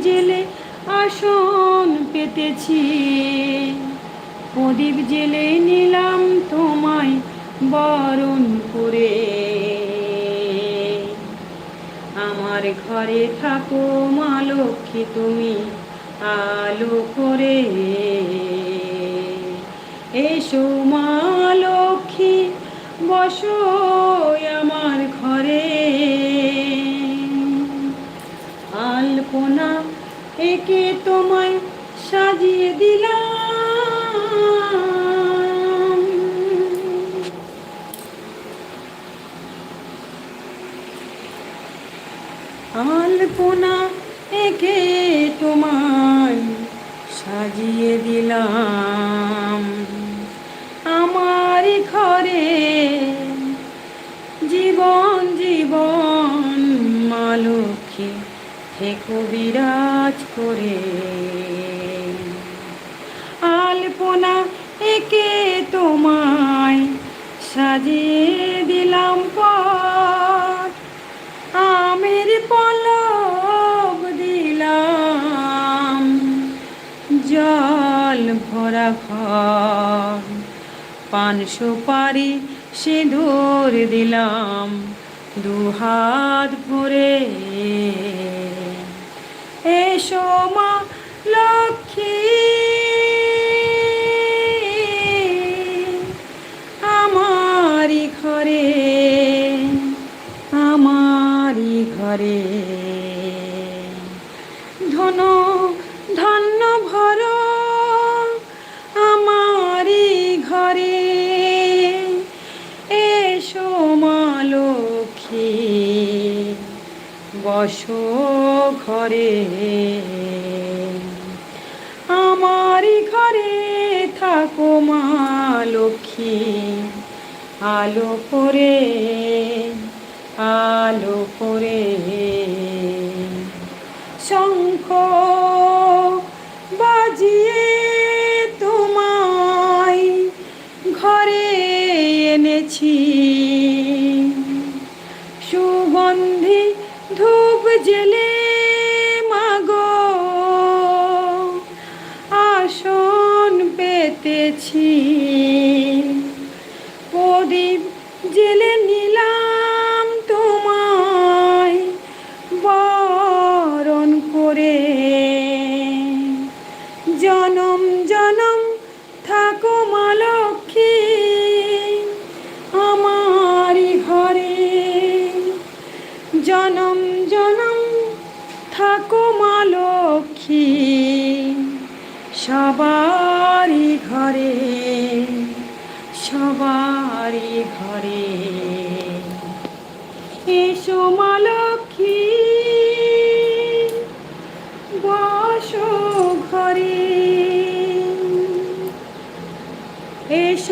জেলে আসন পেতেছি? প্রদীপ জেলে নিলাম তোমায় বরণ করে। আমার ঘরে থাকো মা লক্ষ্মী, তুমি আলো করে। এসো মা লক্ষ্মী, বসো আমার ঘরে। আলপনা একে তোমায় সাজিয়ে দিলাম। আলপনা একে তোমায় সাজিয়ে দিলাম। থেকো বিরাজ করে। আলপনা একে তোমায় সাজিয়ে দিলাম পর আমের পলক দিলাম, জল ভরা ঘর। পান সুপারি সিঁদুর দিলাম, দুহাত ভরে এসো মা লক্ষ্মী। আমারি ঘরে আমারি ঘরে। বসো ঘরে আমার ঘরে থাকো মা লক্ষ্মী আলো করে আলো করে শঙ্খ জেলে মাগো। আসন পেতেছি।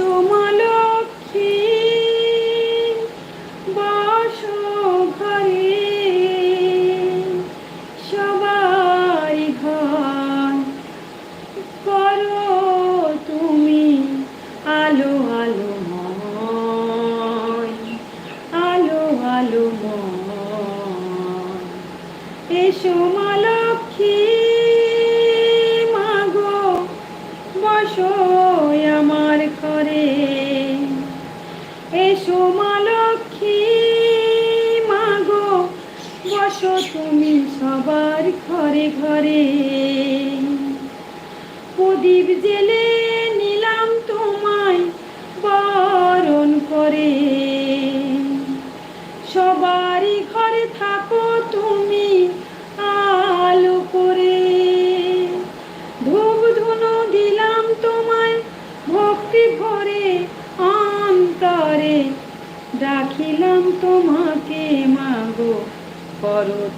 এসো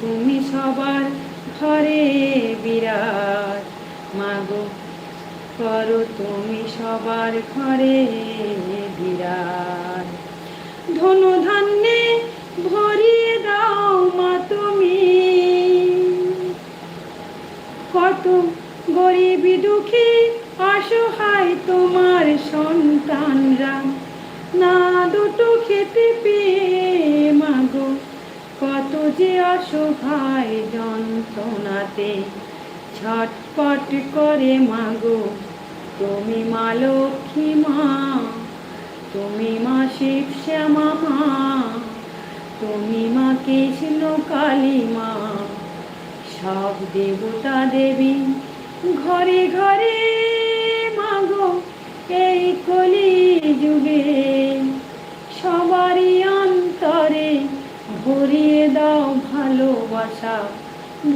তুমি সবার ঘরে বিরাট। মাগো, করো তুমি সবার ঘরে বিরাট। ধনু ধান্যে ভরিয়ে দাও মা তুমি। কত গরিব দুঃখী অসহায় তোমার সন্তানরা। না দুটো খেতে পেয়ে যে অসহায় যন্ত্রণাতে ছটপট করে মাগো। তুমি মা লক্ষ্মী মা, তুমি মা শিব শ্যামা মা, তুমি মা কৃষ্ণ কালী মা। সব দেবতা দেবী ঘরে ঘরে মাগো, এই কলি যুগে সবারই ভরিয়ে দাও ভালোবাসা,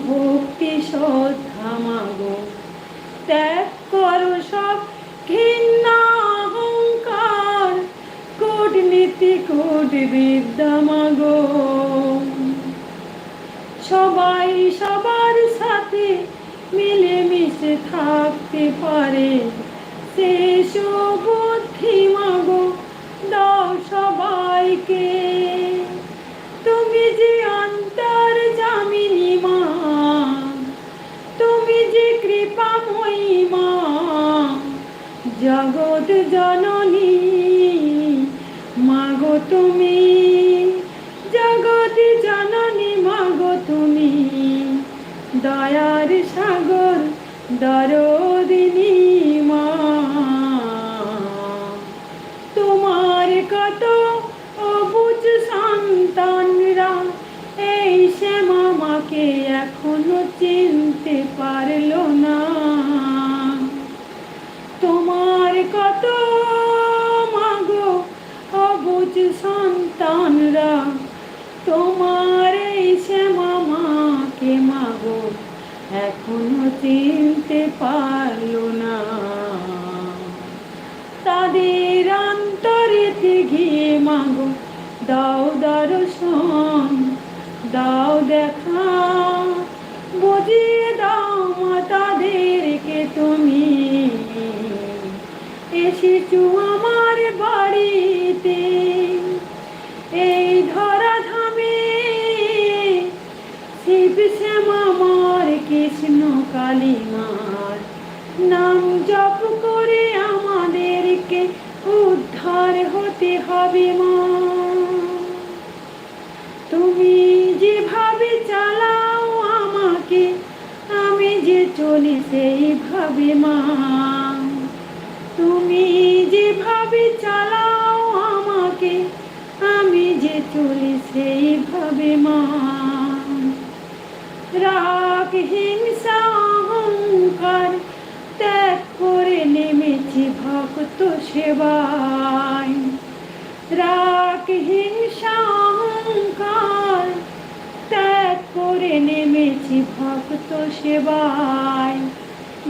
ভক্তি শ্রদ্ধা মাগো। ত্যাগ করো সব ঘৃণা, অহংকার, কূটনীতি কূট বিদ্যা মাগো। সবাই সবার সাথে মিলেমিশে থাকতে পারে, সে বুদ্ধি মাগো। দাও সবাইকে। জগৎ জননী, মাগো তুমি। জগৎ জননী, মাগো তুমি। দয়ার সাগর দরদিনী মা। তোমার কত অবুজ সন্তানরা, এই শ্যামা মাকে এখনও চিনতে পারল না। সন্তানরা, তোমার এই শ্যামা মাকে মাগো, এখনও চিনতে পারল না। তাদের অন্তরেতে গিয়ে মাগো, দাও দর্শন দাও দেখা, বুঝিয়ে দাও মা তাদেরকে তুমি। এসেছু আমার বাড়িতে। এই ধরা ধামে শিব শ্যামার কৃষ্ণ কালী মার নাম জপ করে আমাদেরকে উদ্ধার হতে হবে মা। তুমি যেভাবে চালাও আমাকে, আমি যে চলি সেইভাবে মা। তুমি যেভাবে চালাও চলি সেইভাবে মা। রাগ, হিংসা, অহংকার ত্যাগ করে নেমেছি ভক্ত সেবায়। রাগ, হিংসা, অহংকার ত্যাগ করে নেমেছি ভক্ত সেবায়।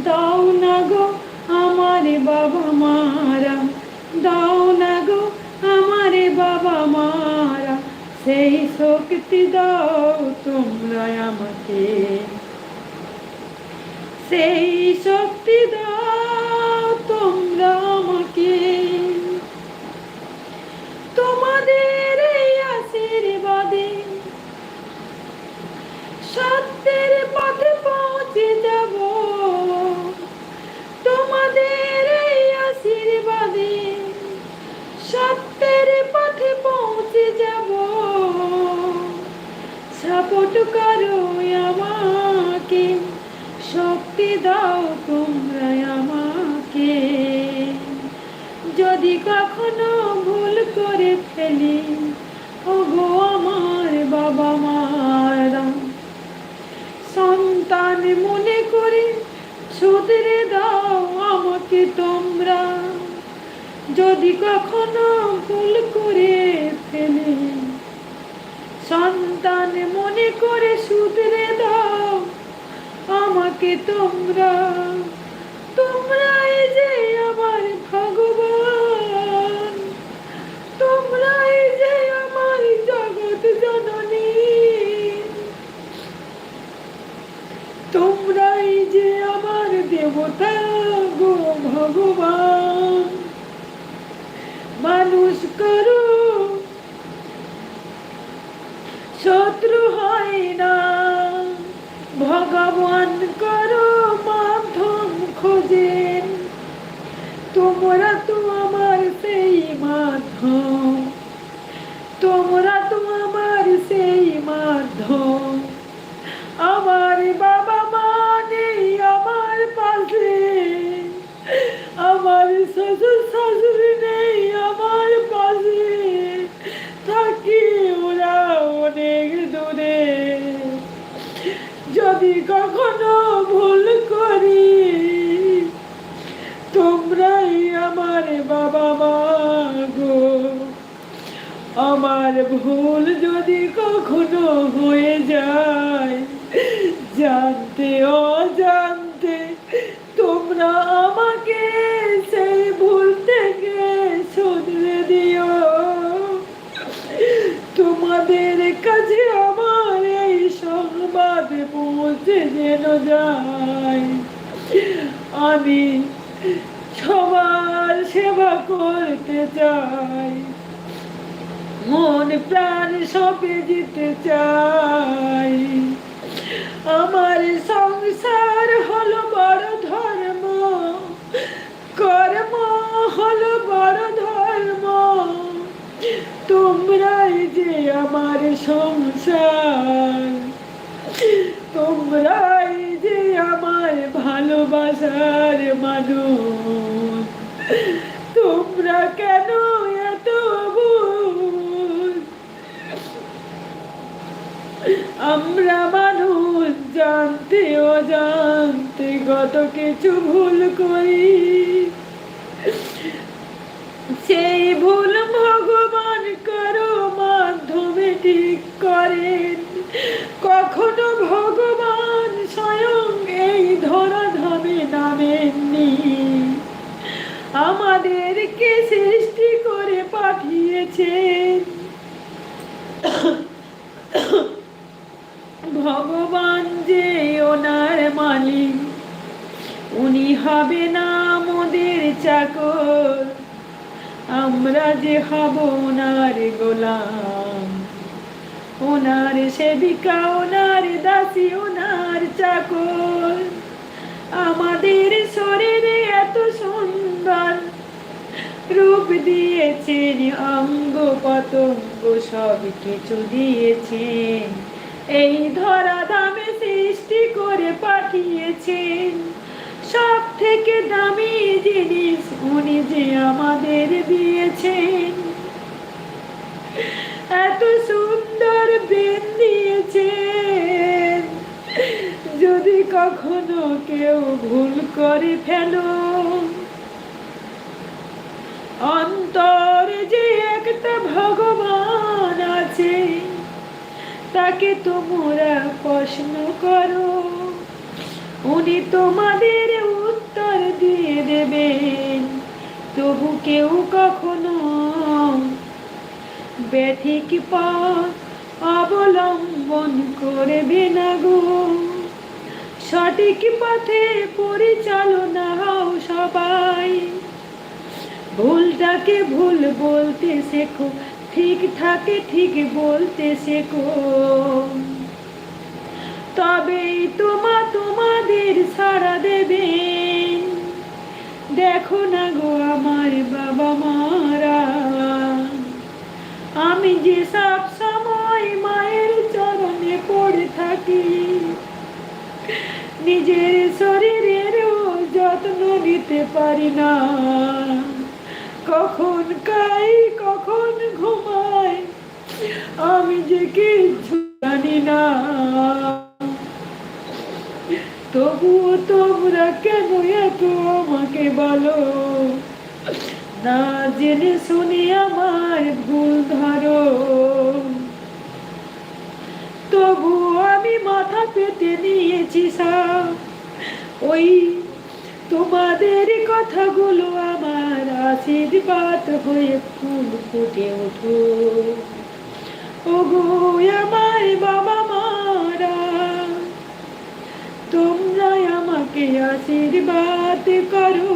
দাও না গো আমার বাবা মারা দাও না গো আমার বাবা মারা সেই শক্তি দাও তোমরা আমাকে। সেই শক্তি দাও তোমরা আমাকে। তোমাদের সাপোর্ট করো আমাকে? শক্তি দাও তোমরা আমাকে। যদি কখনো ভুল করে ফেলি, ওগো আমার বাবা মারা সন্তান মনে করে শুধরে দাও আমাকে তোমরা। যদি কখনো ভুল করে ফেলে করে শুধরে দাও আমাকে তোমরা আমার বাবা মা নেই আমার পাশে। আমার শ্বশুর শাশুড়ি নেই আমার পাশে। থাকি ওরা অনেক দূরে। যদি কখনো ভুল করি, তোমরাই আমার বাবা মা। আমার ভুল যদি কখনো হয়ে যায়, জানতে অজান্তে তোমরা আমাকে সেই ভুল থেকে শুধরে দিও। তোমাদের কাছে আমার এই সংবাদ পৌঁছে যেন যায়। আমি সবার সেবা করতে চাই। মন প্রাণ সপে যেতে চাই। আমার সংসার হলো বড় ধর্ম, কর্ম হলো বড় ধর্ম। তোমরাই যে আমার সংসার, তোমরাই যে আমার ভালোবাসার মানুষ। তোমরা কেন এত ভুল আমরা মানুষ জানতে অজান্তে কত কিছু ভুল করি। সেই ভুল ভগবান কারও মাধ্যমে ঠিক করেন। কখনো ভগবান স্বয়ং এই ধরাধামে নামেননি আমাদেরকে সৃষ্টি করে পাঠিয়েছেন ভগবান যে ওনার মালিক উনি হবে না মোদের চাকর আমরা যে হব ওনার গোলাম। ওনার সেবিকা, ওনার দাসী, ওনার চাকর। আমাদের শরীরে এত সুন্দর রূপ দিয়েছেন অঙ্গ পতঙ্গ, সব কিছু দিয়েছেন। এই ধরা দামে সৃষ্টি করে পাঠিয়েছেন। সব থেকে দামি জিনিস উনি যে আমাদের দিয়েছেন এত সুন্দর বেন দিয়েছেন যদি কখনো কেউ ভুল করে ফেলো, অন্তরে যে একটা ভগবান আছে, তাকে তোমরা প্রশ্ন করো। উনি তোমাদের উত্তর দিয়ে দেবেন তবু কেউ কখনো ব্যাঠিক পথ অবলম্বন করবে না গো। সঠিক পথে পরিচালনা হও সবাই। ভুলটাকে ভুল বলতে শেখো, ঠিক থাকে ঠিক বলতে শেখো। তবেই দেখো না গো আমার বাবা মারা। আমি যে সব সময় মায়ের চরণে পড়ে থাকি, নিজের শরীরেরও যত্ন নিতে পারি না। কখন খাই, কখন ঘুমাই, আমি যে কিছু জানি না। তবুও তোমরা কেন এত আমাকে বলো? না জেনে শুনে আমার ভুল ধরো। তবু আমি মাথা পেতে নিয়েছি ওই তোমাদের কথাগুলো আমার আশীর্বাদ হয়ে ফুল ফুটে ওঠো। ওগো আমার বাবা আমাকে আশীর্বাদ করো।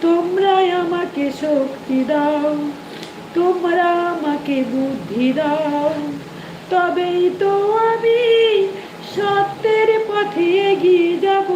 তোমরা আমাকে শক্তি দাও। তোমরা আমাকে বুদ্ধি দাও। তবেই তো আমি সত্যের পথে এগিয়ে যাব।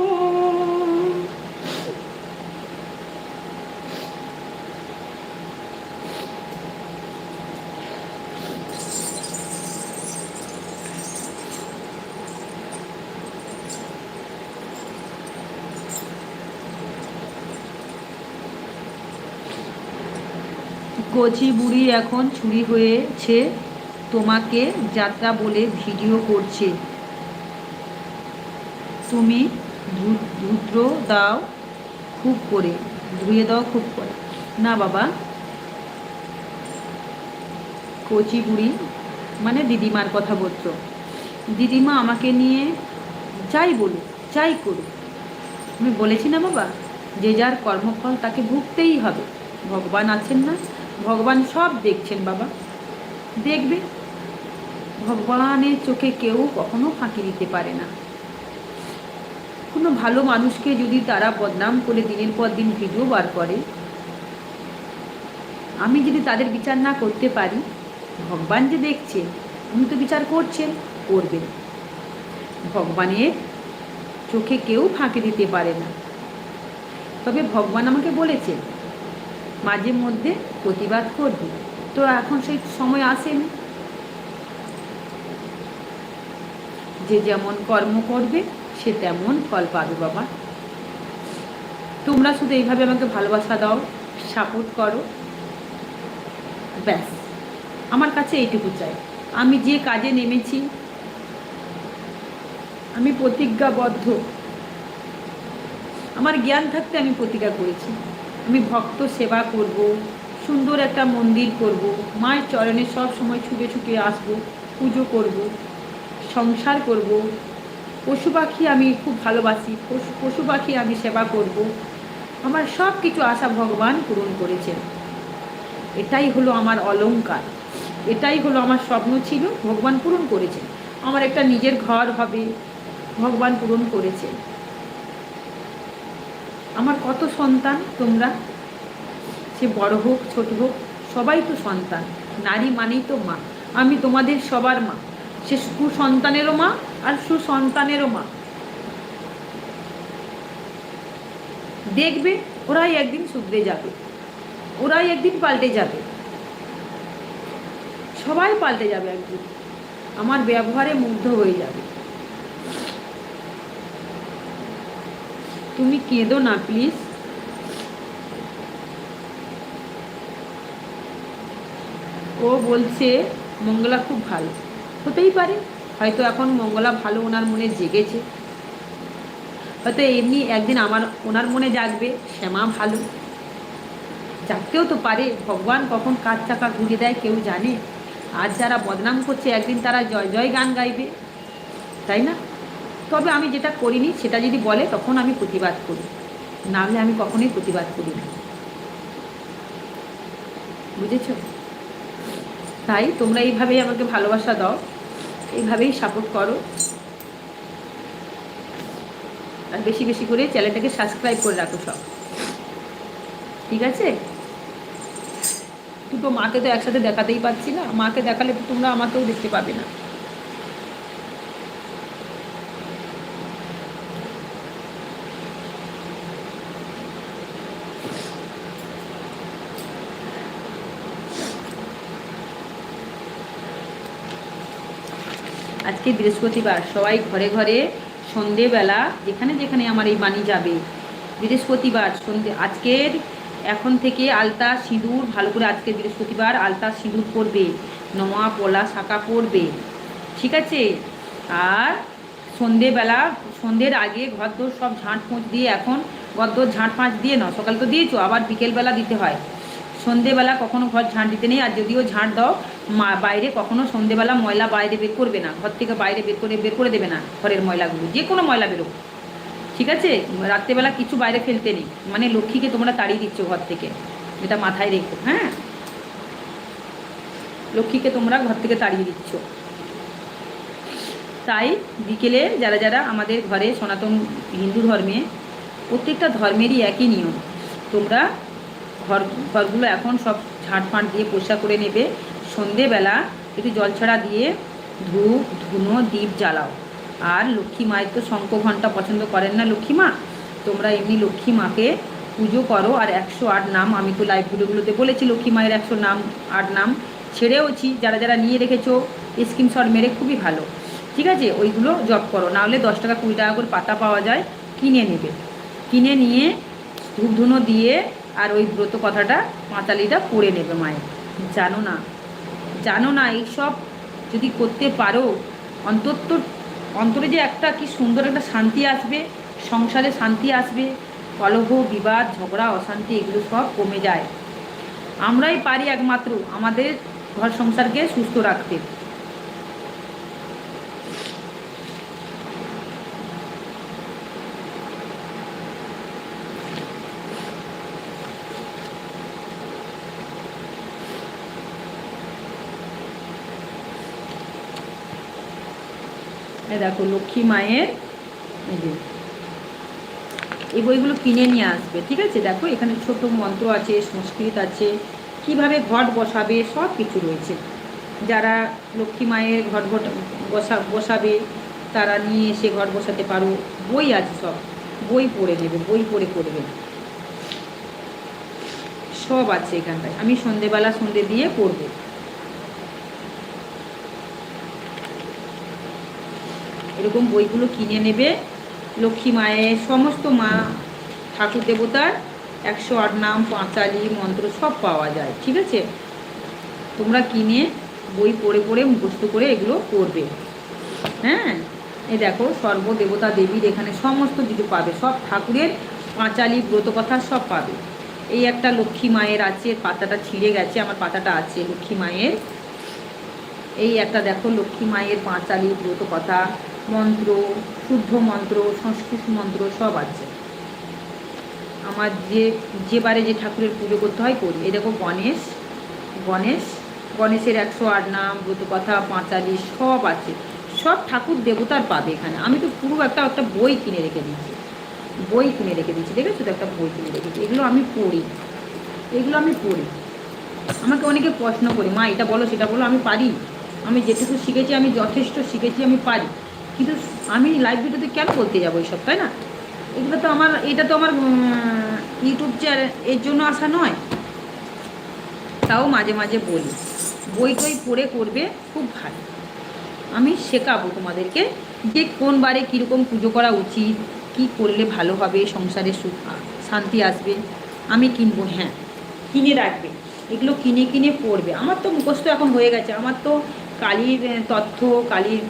কচি বুড়ি এখন চুরি হয়েছে, তোমাকে যাত্রা বলে ভিডিও করছে। তুমি ধুদ্র দাও খুব করে, ধুয়ে দাও খুব করে। না বাবা। কচি বুড়ি মানে দিদিমার কথা বলছো। দিদিমা আমাকে নিয়ে যাই বলুক, যাই করুক। আমি বলেছি না বাবা, যে যার কর্মফল তাকে ভুগতেই হবে। ভগবান আছেন না ভগবান সব দেখছেন বাবা। দেখবে? ভগবানের চোখে কেউ কখনো ফাঁকি দিতে পারে না। কোনো ভালো মানুষকে যদি তারা বদনাম করে দিনের পর দিন ভিডিও বার করে, আমি যদি তাদের বিচার না করতে পারি, ভগবান যে দেখছে, উনি তো বিচার করছেন করবেন ভগবানের চোখে কেউ ফাঁকি দিতে পারে না। তবে ভগবান আমাকে বলেছে মাঝে মধ্যে প্রতিবাদ করবে। তো এখন সেই সময় আসেনি। যে যেমন কর্ম করবে, সে তেমন ফল পাবে বাবা। তোমরা শুধু এইভাবে আমাকে ভালোবাসা দাও সাপোর্ট করো। ব্যাস। আমার কাছে এইটুকু চাই। আমি যে কাজে নেমেছি, আমি প্রতিজ্ঞাবদ্ধ। আমার জ্ঞান থাকতে আমি প্রতিজ্ঞা করেছি। আমি ভক্ত সেবা করব, সুন্দর একটা মন্দির করব, মায়ের চরণে সব সময় ছুটে ছুটে আসব, পুজো করব, সংসার করব। পশু পাখি আমি খুব ভালোবাসি, পশু পশু পাখি আমি সেবা করব। আমার সব কিছু আশা ভগবান পূরণ করেছেন। এটাই হলো আমার অলংকার, এটাই হলো আমার স্বপ্ন ছিল, ভগবান পূরণ করেছেন। আমার একটা নিজের ঘর হবে, ভগবান পূরণ করেছেন। আমার কত সন্তান তোমরা? সে বড় হোক, ছোট হোক, সবাই তো সন্তান। নারী মানেই তো মা। আমি তোমাদের সবার মা। সে কুসন্তানেরও মা আর সুসন্তানেরও মা। দেখবে, ওরাই একদিন শুধরে যাবে। ওরাই একদিন পাল্টে যাবে। সবাই পাল্টে যাবে একদিন। আমার ব্যবহারে মুগ্ধ হয়ে যাবে। তুমি কেঁদো না, প্লিজ। ও বলছে, মঙ্গলা খুব ভালো। হতেই পারে, হয়তো এখন মঙ্গলা ভালো ওনার মনে জেগেছে। হয়তো এমনি একদিন আমার, ওনার মনে জাগবে, শ্যামা ভালো। জাগতেও তো পারে, ভগবান কখন কাজ চাকা ঘুরে দেয় কেউ জানে। আর যারা বদনাম করছে, একদিন তারা জয় জয় গান গাইবে। তাই না? তবে আমি যেটা করিনি, সেটা যদি বলে তখন আমি প্রতিবাদ করি। না হলে আমি কখনোই প্রতিবাদ করি না। বুঝেছ? তাই তোমরা এইভাবেই আমাকে ভালোবাসা দাও, এইভাবেই সাপোর্ট করো। আর বেশি বেশি করে চ্যানেলটাকে সাবস্ক্রাইব করে রাখো সব। ঠিক আছে? দুটো মাকে তো একসাথে দেখাতেই পাচ্ছি না। মাকে দেখালে তোমরা আমাকেও দেখতে পাবে না। আজকে বৃহস্পতিবার, সবাই ঘরে ঘরে সন্ধেবেলা, যেখানে যেখানে আমার এই বাণী যাবে। বৃহস্পতিবার, সন্ধে, আজকের এখন থেকে আলতা সিঁদুর, ভালো করে আজকে বৃহস্পতিবার আলতা সিঁদুর পরবে নোয়া পলা শাঁকা পরবে। ঠিক আছে? আর সন্ধেবেলা, সন্ধ্যের আগে ঘরদোর সব ঝাঁট পোঁচ দিয়ে এখন ঘরদোর ঝাঁট পাঁচ দিয়ে নাও, সকাল তো দিয়েছ, আবার বিকেলবেলা দিতে হয়। সন্ধেবেলা কখনো ঘর ঝাঁট দিতে নেই, আর যদিও ঝাঁট দাও মা বাইরে কখনো সন্ধেবেলা ময়লা বাইরে বের করবে না, ঘর থেকে বাইরে বের করে বের করে দেবে না ঘরের ময়লাগুলো, যে কোনো ময়লা বেরোক। ঠিক আছে? রাত্রেবেলা কিছু বাইরে ফেলতে নেই। মানে লক্ষ্মীকে তোমরা তাড়িয়ে দিচ্ছ ঘর থেকে এটা মাথায় রেখো হ্যাঁ? লক্ষ্মীকে তোমরা ঘর থেকে তাড়িয়ে দিচ্ছ। তাই বিকেলে যারা যারা আমাদের ঘরে সনাতন হিন্দু ধর্মে, প্রত্যেকটা ধর্মেরই একই নিয়ম। তোমরা ঘর, ঘরগুলো এখন সব ঝাঁটফাঁট দিয়ে পরিষ্কার করে নেবে। সন্ধেবেলা একটু জল ছড়া দিয়ে ধূপ, ধুনো দ্বীপ জ্বালাও। আর লক্ষ্মী মায়ের তো শঙ্খ ঘণ্টা পছন্দ করেন না লক্ষ্মী মা? তোমরা এমনি লক্ষ্মী মাকে পুজো করো। আর একশো আট নাম, আমি তো লাইভ ভিডিওগুলোতে বলেছি লক্ষ্মী মায়ের একশো নাম, আট নাম ছেড়েওছি। যারা যারা নিয়ে রেখেছো স্ক্রিনশট মেরে খুবই ভালো। ঠিক আছে? ওইগুলো জব করো। নাহলে দশ টাকা, কুড়ি টাকা করে পাতা পাওয়া যায়, কিনে নেবে। কিনে নিয়ে ধূপ ধুনো দিয়ে আর ওই ব্রত কথাটা পাঁচালিটা পড়ে নেবে মায়ের। জানো না জানো না, এইসব যদি করতে পারো, অন্তত, অন্তরে যে একটা কি সুন্দর একটা শান্তি আসবে, সংসারে শান্তি আসবে, কলহ, বিবাদ, ঝগড়া, অশান্তি, এগুলো সব কমে যায়। আমরাই পারি একমাত্র আমাদের ঘর সংসারকে সুস্থ রাখতে। দেখো লক্ষ্মী মায়ের এই বইগুলো কিনে নিয়ে আসবে, ঠিক আছে? দেখো, এখানে ছোট মন্ত্র আছে, সংস্কৃত আছে, কীভাবে ঘট বসাবে, সব কিছু রয়েছে। যারা লক্ষ্মী মায়ের ঘট ঘট বসা, বসাবে, তারা নিয়ে এসে ঘট বসাতে পারো। বই আছে সব। বই পড়ে নেবে, বই পড়ে করবে। সব আছে এখানটায়। আমি সন্ধেবেলা সন্ধে দিয়ে পড়ব। এরকম বইগুলো কিনে নেবে। লক্ষ্মী মায়ের সমস্ত মা ঠাকুর দেবতার একশো আট নাম, পাঁচালি, মন্ত্র সব পাওয়া যায়, ঠিক আছে? তোমরা কিনে বই পড়ে পড়ে মুখস্থ করে এগুলো করবে হ্যাঁ? এই দেখো সর্বদেবতা দেবীর এখানে সমস্ত কিছু পাবে। সব ঠাকুরের পাঁচালি, ব্রতকথা সব পাবে। এই একটা লক্ষ্মী মায়ের আছে, পাতাটা ছিঁড়ে গেছে, আমার পাতাটা আছে লক্ষ্মী মায়ের। এই একটা দেখো, লক্ষ্মী মায়ের পাঁচালি ব্রত কথা মন্ত্র, শুদ্ধ মন্ত্র, সংস্কৃত মন্ত্র সব আছে। আমার যে যে বারে যে ঠাকুরের পুজো করতে হয় করি। এই দেখো গণেশ গণেশ, গণেশের একশো আট নাম ব্রত কথা, পাঁচালি, সব আছে। সব ঠাকুর দেবতার পাবে এখানে। আমি তো পুরো একটা একটা বই কিনে রেখে দিচ্ছি বই কিনে রেখে দিচ্ছি দেখেছ? তো একটা বই কিনে রেখেছি এগুলো আমি পড়ি। এগুলো আমি পড়ি। আমাকে অনেকে প্রশ্ন করি, মা, এটা বলো, সেটা বলো, আমি পারি? আমি যেটুকু শিখেছি, আমি যথেষ্ট শিখেছি, আমি পারি। কিন্তু আমি লাইভ ভিডিওতে কেন বলতে যাব এইসব তাই না? এগুলো তো আমার, এটা তো আমার ইউটিউব চ্যানেল এর জন্য আসা নয়। তাও মাঝে মাঝে বলি, বই টই পড়ে করবে খুব ভালো। আমি শেখাবো তোমাদেরকে যে কোন বারে কীরকম পুজো করা উচিত, কি করলে ভালো হবে, সংসারে সুখ, শান্তি আসবে, আমি কিনবো হ্যাঁ কিনে রাখবে। এগুলো কিনে কিনে পড়বে। আমার তো মুখস্থ এখন হয়ে গেছে। আমার তো কালীর তথ্য, কালীর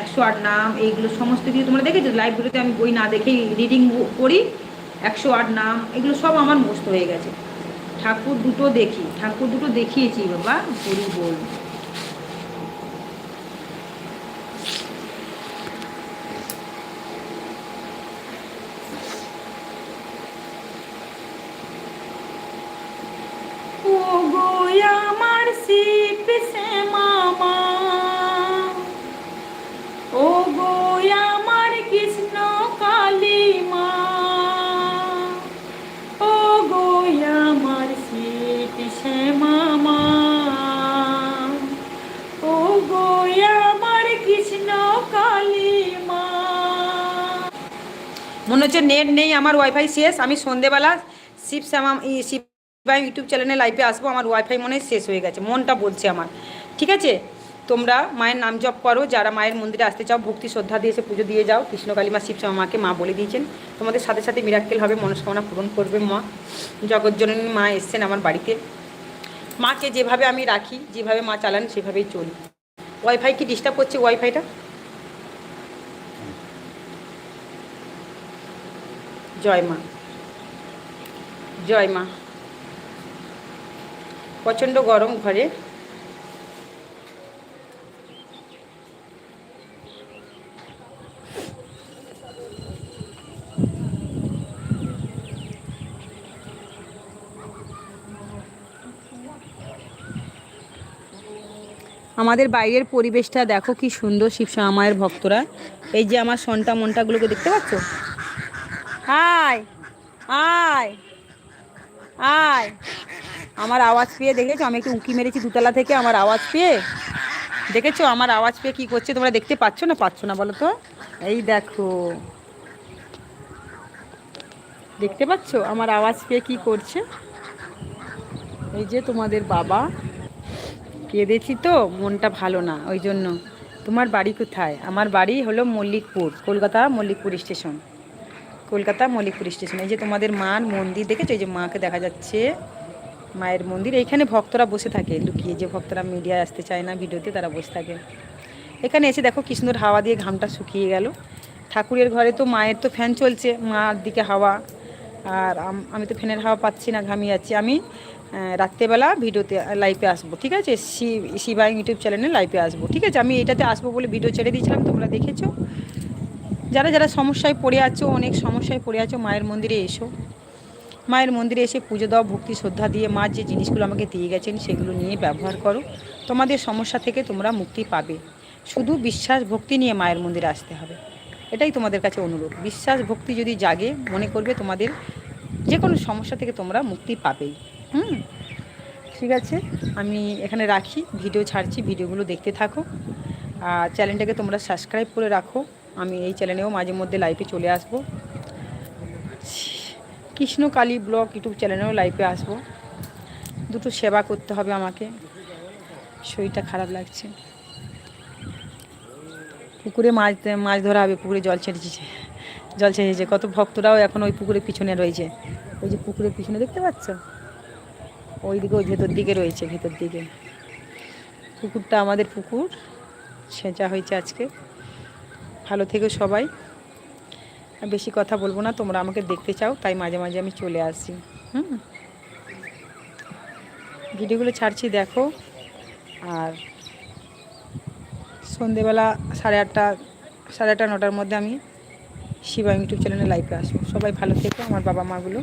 একশো আট নাম, এইগুলো সমস্ত কিছু তোমরা দেখেছ? লাইব্রেরিতে আমি বই না দেখেই রিডিং করি। একশো আট নাম, এগুলো সব আমার মুস্ত হয়ে গেছে। ঠাকুর দুটো দেখি, ঠাকুর দুটো দেখিয়েছি, বাবা হরি বল। হচ্ছে নেট নেই, আমার ওয়াইফাই শেষ। আমি সন্ধেবেলা শিব শ্যামা, ই- শিব ইউটিউব চ্যানেলে লাইভে আসব, আমার ওয়াইফাই মনে শেষ হয়ে গেছে, মনটা বলছে আমার। ঠিক আছে? তোমরা মায়ের নাম জপ করো, যারা মায়ের মন্দিরে আসতে চাও, ভক্তি শ্রদ্ধা দিয়ে এসে পুজো দিয়ে যাও। কৃষ্ণকালী মা, শিব শ্যামা মাকে মা বলে দিয়েছেন। তোমাদের সাথে সাথে মিরাক্কেল হবে, মনস্কামনা পূরণ করবে মা। জগজ্জননী মা এসছেন আমার বাড়িতে। মাকে যেভাবে আমি রাখি, যেভাবে মা চালান, সেভাবেই চলি। ওয়াইফাই কি ডিস্টার্ব করছে ওয়াইফাইটা জয় মা। জয় মা। প্রচণ্ড গরম ঘরে। আমাদের বাইরের পরিবেশটা দেখো কি সুন্দর শিবশ্যামা মায়ের ভক্তরা। এই যে আমার সন্টা মনটাগুলোকে দেখতে পাচ্ছ? হাই আয় আয় আমার আওয়াজ পেয়ে দেখেছ? আমি একটু উঁকি মেরেছি দুতলা থেকে, আমার আওয়াজ পেয়ে। দেখেছ? আমার আওয়াজ পেয়ে কি করছে? তোমরা দেখতে পাচ্ছ না? পাচ্ছ না, বলো তো। এই দেখো। দেখতে পাচ্ছ? আমার আওয়াজ পেয়ে কি করছে? এই যে তোমাদের বাবা। কেঁদেছি তো, মনটা ভালো না, ওই জন্য। তোমার বাড়ি কোথায়? আমার বাড়ি হলো মল্লিকপুর, কলকাতা মল্লিকপুর স্টেশন। কলকাতা মল্লিকপুর স্টেশন। এই যে তোমাদের মার মন্দির দেখেছ? এই যে মাকে দেখা যাচ্ছে মায়ের মন্দির। এইখানে ভক্তরা বসে থাকে, লুকিয়ে। যে ভক্তরা মিডিয়ায় আসতে চায় না, ভিডিওতে তারা বসে থাকে। এখানে এসে দেখো কি সুন্দর হাওয়া দিয়ে ঘামটা শুকিয়ে গেল। ঠাকুরের ঘরে তো মায়ের তো ফ্যান চলছে, মার দিকে হাওয়া। আর আমি তো ফ্যানের হাওয়া পাচ্ছি না, ঘামিয়ে যাচ্ছি আমি রাত্রেবেলা ভিডিওতে লাইভে আসব, ঠিক আছে? শিবাই ইউটিউব চ্যানেলে লাইভে আসব, ঠিক আছে? আমি এটাতে আসব বলে ভিডিও ছেড়ে দিয়েছিলাম, তোমরা দেখেছ। যারা যারা সমস্যায় পড়ে আছো, অনেক সমস্যায় পড়ে আছো, মায়ের মন্দিরে এসো। মায়ের মন্দিরে এসে পুজো দাও, ভক্তি শ্রদ্ধা দিয়ে মা যে জিনিসগুলো আমাকে দিয়ে গেছেন, সেগুলো নিয়ে ব্যবহার করো। তোমাদের সমস্যা থেকে তোমরা মুক্তি পাবে। শুধু বিশ্বাস ভক্তি নিয়ে মায়ের মন্দিরে আসতে হবে। এটাই তোমাদের কাছে অনুরোধ। বিশ্বাস ভক্তি যদি জাগে, মনে করবে তোমাদের যে কোনো সমস্যা থেকে তোমরা মুক্তি পাবেই। হুম? ঠিক আছে? আমি এখানে রাখি। ভিডিও ছাড়ছি, ভিডিওগুলো দেখতে থাকো। আর চ্যানেলটাকে তোমরা সাবস্ক্রাইব করে রাখো। আমি এই চ্যানেলেও মাঝে মধ্যে লাইভে চলে আসব। কৃষ্ণকালী ব্লগ ইউটিউব চ্যানেলেও লাইভে আসব। দুটো সেবা করতে হবে আমাকে। শরীরটা খারাপ লাগছে। পুকুরে মাছ মাছ ধরা হবে, পুকুরে জল ছেড়েছে জল ছেড়েছে। কত ভক্তরাও এখন ওই পুকুরের পিছনে রয়েছে। ওই যে পুকুরের পিছনে দেখতে পাচ্ছ? ওই দিকে ওই ভেতর দিকে রয়েছে, ভেতর দিকে। পুকুরটা আমাদের পুকুর, সেচা হয়েছে আজকে। ভালো থেকো সবাই। বেশি কথা বলব না, তোমরা আমাকে দেখতে চাও, তাই মাঝে মাঝে আমি চলে আসি। হুম? ভিডিওগুলো ছাড়ছি, দেখো। আর সন্ধেবেলা সাড়ে আটটা সাড়ে আটটা, নটার মধ্যে আমি শিবা ইউটিউব চ্যানেলে লাইভে আসব। সবাই ভালো থেকো, আমার বাবা মাগুলো